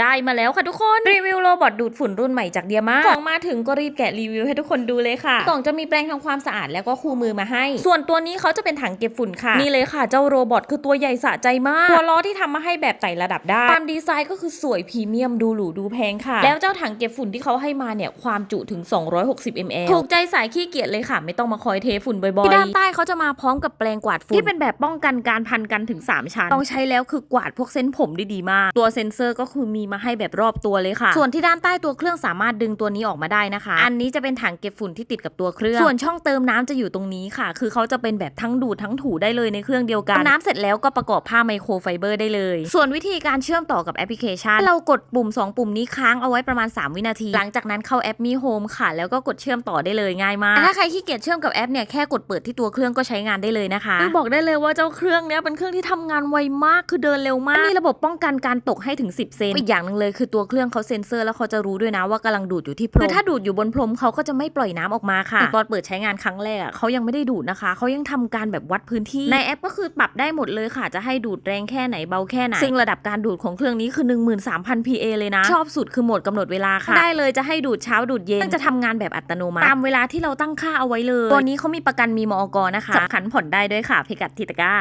ได้มาแล้วค่ะทุกคน รีวิวโรบอทดูดฝุ่นรุ่นใหม่จากเดียมาของมาถึงก็รีบแกะรีวิวให้ทุกคนดูเลยค่ะกล่องจะมีแปรงทำความสะอาดแล้วก็คู่มือมาให้ ส่วนตัวนี้เขาจะเป็นถังเก็บฝุ่นค่ะ นี่เลยค่ะเจ้าโรบอทคือตัวใหญ่สะใจมากตัวล้อที่ทำมาให้แบบไต่ระดับได้ตามดีไซน์ก็คือสวยพรีเมียมดูหรูดูแพงค่ะ แล้วเจ้าถังเก็บฝุ่นที่เขาให้มาเนี่ยความจุถึง 260 ml ถูกใจสายขี้เกียจเลยค่ะ ไม่ต้องมาคอยเทฝุ่นบ่อยๆที่ด้านใต้เขาจะมาพร้อมกับแปรงกวาดฝุ่นที่เป็นแบบป้องกันการพันกันถึง 3 ชั้น ต้องใช้แล้วคือกวาดพวกเส้นผมได้ดีมาก ตัวเซ็นเซอร์ก็คือมีมาให้แบบรอบตัวเลยค่ะ ส่วนที่ด้านใต้ตัวเครื่องสามารถดึงตัวนี้ออกมาได้นะคะ อันนี้จะเป็นถังเก็บฝุ่นที่ติดกับตัวเครื่อง ส่วนช่องเติมน้ำจะอยู่ตรงนี้ค่ะ คือเขาจะเป็นแบบทั้งดูดทั้งถูได้เลยในเครื่องเดียวกันน้ำเสร็จแล้วก็ประกอบผ้าไมโครไฟเบอร์ได้เลย ส่วนวิธีการเชื่อมต่อกับแอปพลิเคชัน เรากดปุ่ม 2 ปุ่มนี้ค้างเอาไว้ประมาณ 3 วินาที หลังจากนั้นเข้าแอปมีโฮมค่ะ แล้วก็กดเชื่อมต่อได้เลยง่ายมากถ้าใครขี้เกียจเชื่อมกับแอปเนี่ยแค่กดเปิดที่ตัวเครื่องก็ใช้งานได้เลยนะคะคือบอกได้เลยว่าเจ้าเครื่องเนี้ยเป็นเครื่องที่ทำงานไวมากคือเดินเร็วมากมีระบบป้องกันการตกให้ถึง 10 เซนอีกอย่างหนึ่งเลยคือตัวเครื่องเขาเซ็นเซอร์แล้วเขาจะรู้ด้วยนะว่ากำลังดูดอยู่ที่พรมคือถ้าดูดอยู่บนพรมเขาก็จะไม่ปล่อยน้ำออกมาค่ะแต่ตอนเปิดใช้งานครั้งแรกอะเขายังไม่ได้ดูดนะคะเขายังทำการแบบวัดพื้นที่ในแอปก็คือปรับได้หมดเลยค่ะ จะให้ดูดแรงแค่ไหนเบาแค่ไหนซึ่งระดับการดูดของเครื่องนี้คือ 13,000 PA เลยนะ ชอบสุดคือโหมดกำหนดเวลาค่ะ ได้เลยจะให้ดูดเช้าดูดเย็นมันจะทำงานแบบอัตโนมัติตามเวลาที่เราตั้งค่าเอาไว้เลย ตัวนี้เขามีประกันมีมอกนะคะสำคัญผ่อนได้ด้วยค่ะพิกัดทิตะกร้า